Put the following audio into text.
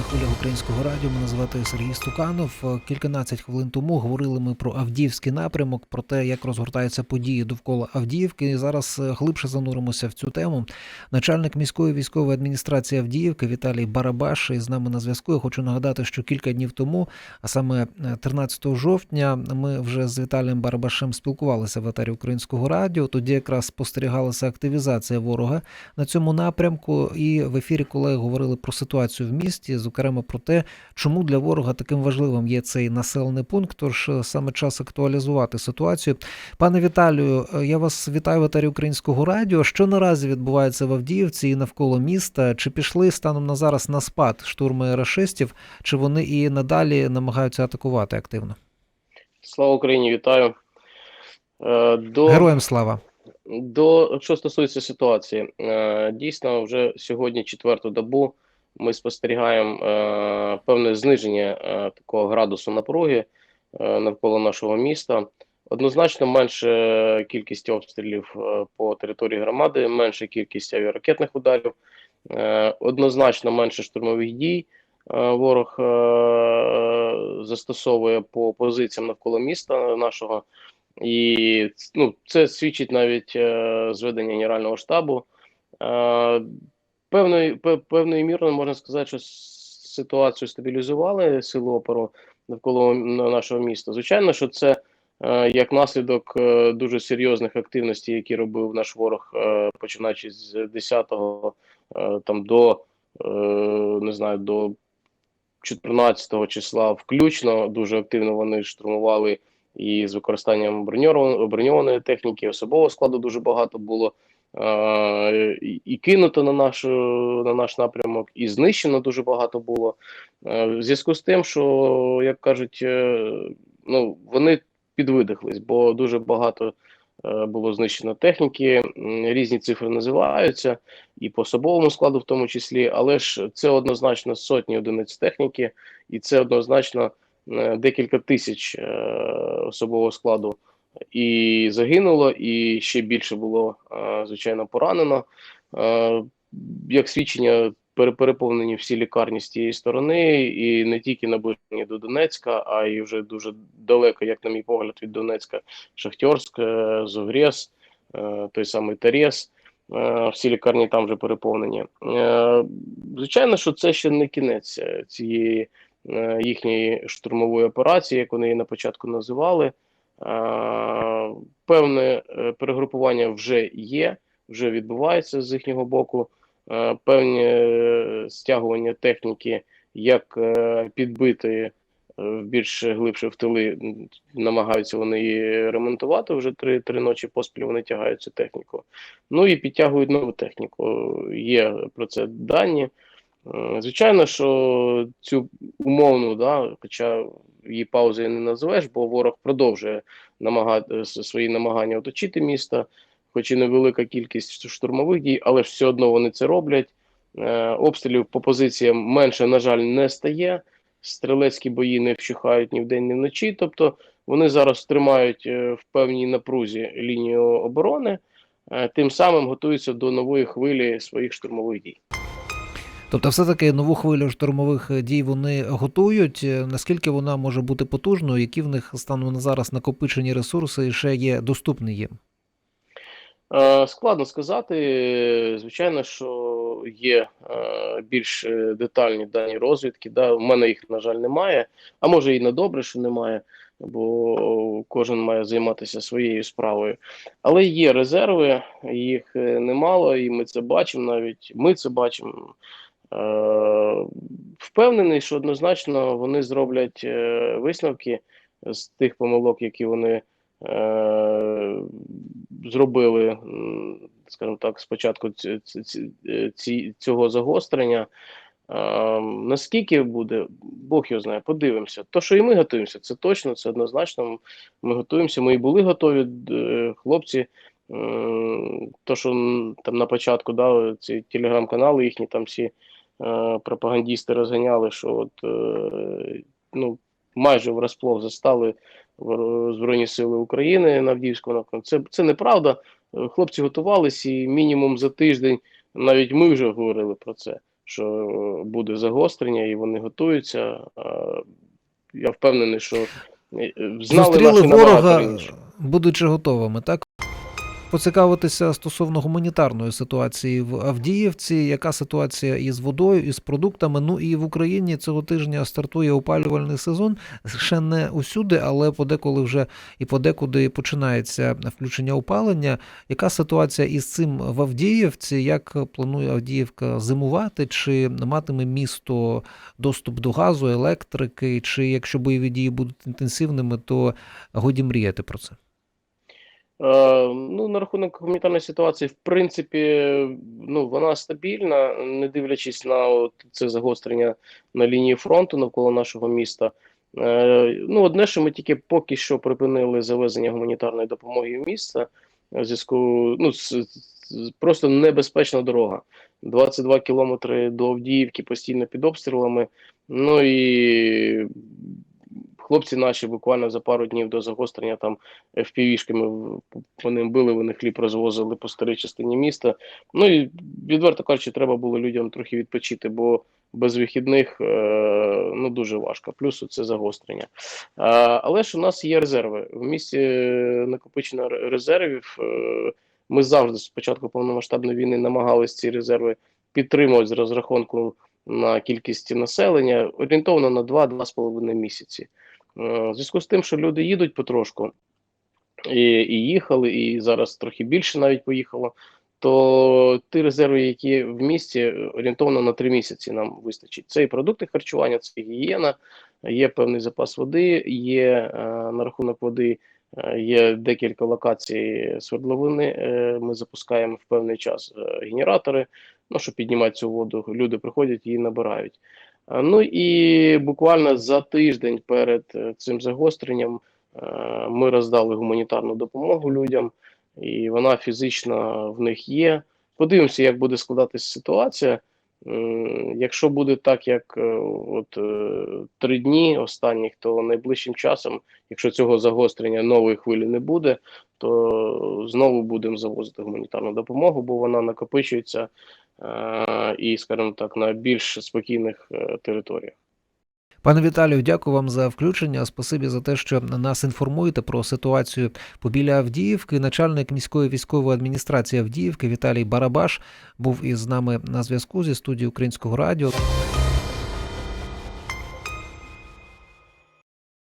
на хвилях українського радіо. Мене звати Сергій Стуканов. Е, Кільканадцять хвилин тому говорили ми про Авдіївський напрямок, про те, як розгортаються події довкола Авдіївки. І зараз е, глибше зануримося в цю тему. Начальник міської військової адміністрації Авдіївки Віталій Барабаш із нами на зв'язку. Я хочу нагадати, що кілька днів тому, а саме е, 13 жовтня, ми вже з Віталієм Барабашем спілкувалися в етері українського радіо. Тоді якраз спостерігалася активізація ворога на цьому напрямку. І в ефірі колеги говорили про ситуацію в місті, зокрема про те, чому для ворога таким важливим є цей населений пункт. Тож е, саме час актуалізувати ситуацію. Пане Віталію, е, я вас вітаю в етері українського радіо. Що наразі відбувається в Авдіївці і навколо міста? Чи пішли станом на зараз на спад штурми рашистів, чи вони і надалі намагаються атакувати активно? Слава Україні, вітаю. Е, До, Героям слава! до що стосується ситуації, дійсно, вже сьогодні, четверту добу, ми спостерігаємо е, певне зниження е, такого градусу напруги е, навколо нашого міста. Однозначно, менше кількість обстрілів е, по території громади, менша кількість авіаракетних ударів, е, однозначно менше штурмових дій. Е, Ворог застосовує по позиціям навколо міста нашого, і ну, це свідчить навіть зведення Генерального штабу. Певною, певною мірою можна сказати, що ситуацію стабілізували сили опору навколо нашого міста. Звичайно, що це е, як наслідок е, дуже серйозних активностей, які робив наш ворог, е, починаючи з 10-го е, там до не знаю, до 14 числа включно дуже активно вони штурмували і з використанням броньованої техніки, особового складу дуже багато було. Е, І, кинуто на наш, на наш напрямок, і знищено дуже багато було. Е, В зв'язку з тим, що, як кажуть, е, ну, вони підвидихлись, бо дуже багато було знищено техніки, різні цифри називаються, і по особовому складу, в тому числі, але ж це однозначно сотні одиниць техніки, і це однозначно декілька тисяч особового складу і загинуло, і ще більше було е, звичайно поранено. Е, Як свідчення, пере- переповнені всі лікарні з тієї сторони, і не тільки наближені до Донецька, а й вже дуже далеко, як на мій погляд, від Донецька, Шахтьорськ, е, Зогрєс, е, той самий Тарєс. Всі лікарні там вже переповнені. Звичайно, що це ще не кінець цієї їхньої штурмової операції, як вони її на початку називали. Е, Певне е, перегрупування вже є, вже відбувається з їхнього боку. Е, Певні стягування техніки, як підбитої в більш глибше в тили, намагаються вони її ремонтувати. Вже три, три ночі поспіль вони тягають цю техніку. Ну і підтягують нову техніку. Є про це дані. Е, Звичайно, що цю умовну, да, хоча її паузою не називеш, бо ворог продовжує намагати свої намагання оточити місто, хоч і невелика кількість штурмових дій, але ж все одно вони це роблять. Е, Обстрілів по позиціям менше, на жаль, не стає. Стрілецькі бої не вщухають ні вдень, ні вночі. Тобто вони зараз тримають е, в певній напрузі лінію оборони, е, тим самим готуються до нової хвилі своїх штурмових дій. Тобто, все-таки нову хвилю штурмових дій вони готують. Наскільки вона може бути потужною, які в них станом на зараз накопичені ресурси і ще є доступні їм? Е, Складно сказати. Звичайно, що є е, більш е, детальні дані розвідки. Да? У мене їх, на жаль, немає. А може і на добре, що немає, бо кожен має займатися своєю справою. Але є резерви, їх немало, і ми це бачимо навіть. Ми це бачимо. Е, Впевнений, що однозначно вони зроблять е, висновки з тих помилок, які вони е, зробили, скажімо так, спочатку цього загострення. Наскільки буде, Бог його знає, подивимося. То, що і ми готуємося, це точно, це однозначно. Ми готуємося, ми і були готові, хлопці. То, що там на початку да, ці телеграм-канали їхні там всі пропагандісти розганяли, що от е, ну, майже врасплох застали в- Збройні Сили України на Авдіївському напрямку. Це, це неправда. Е, Хлопці готувалися і мінімум за тиждень, навіть ми вже говорили про це. що буде загострення, і вони готуються. Е, Я впевнений, що е, знали Зустріли наші ворога, будучи готовими, так? Поцікавитися стосовно гуманітарної ситуації в Авдіївці, яка ситуація із водою, із продуктами. Ну і в Україні цього тижня стартує опалювальний сезон. Ще не усюди, але подеколи вже і подекуди починається включення опалення. Яка ситуація із цим в Авдіївці? Як планує Авдіївка зимувати? Чи матиме місто доступ до газу, електрики? Чи якщо бойові дії будуть інтенсивними, то годі мріяти про це? Е, ну, на рахунок гуманітарної ситуації, в принципі, ну, вона стабільна, не дивлячись на от це загострення на лінії фронту навколо нашого міста. Е, ну, одне, що ми тільки поки що припинили завезення гуманітарної допомоги в місто, в зв'язку, ну, просто небезпечна дорога. 22 кілометри до Авдіївки постійно під обстрілами. Ну і хлопці наші буквально за пару днів до загострення там FPV-шками в- по ним били, вони хліб розвозили по старій частині міста. Ну і відверто кажучи, треба було людям трохи відпочити, бо без вихідних е, ну дуже важко. Плюс це загострення. Але ж у нас є резерви. В місті е, накопичено резервів. Е, Ми завжди з початку повномасштабної війни намагалися ці резерви підтримувати з розрахунку на кількість населення орієнтовно на 2-2,5 місяці. Е, В зв'язку з тим, що люди їдуть потрошку, і, і їхали, і зараз трохи більше навіть поїхало, то ті резерви, які в місті, орієнтовно на 3 місяці нам вистачить. Це і продукти харчування, це і гігієна, є певний запас води, є е, на рахунок води. е, Є декілька локацій свердловини. Ми запускаємо в певний час генератори, ну, щоб піднімати цю воду. Люди приходять і набирають. А, Ну і буквально за тиждень перед е, цим загостренням е, ми роздали гуманітарну допомогу людям, і вона фізично в них є. Подивимося, як буде складатися ситуація. М, Якщо буде так, як е, от е, три дні останніх, то найближчим часом, якщо цього загострення нової хвилі не буде, то знову будемо завозити гуманітарну допомогу, бо вона накопичується е, і, скажімо так, на більш спокійних е, територіях. Пане Віталію, дякую вам за включення. Спасибі за те, що нас інформуєте про ситуацію побіля Авдіївки. Начальник міської військової адміністрації Авдіївки Віталій Барабаш був із нами на зв'язку зі студії Українського радіо.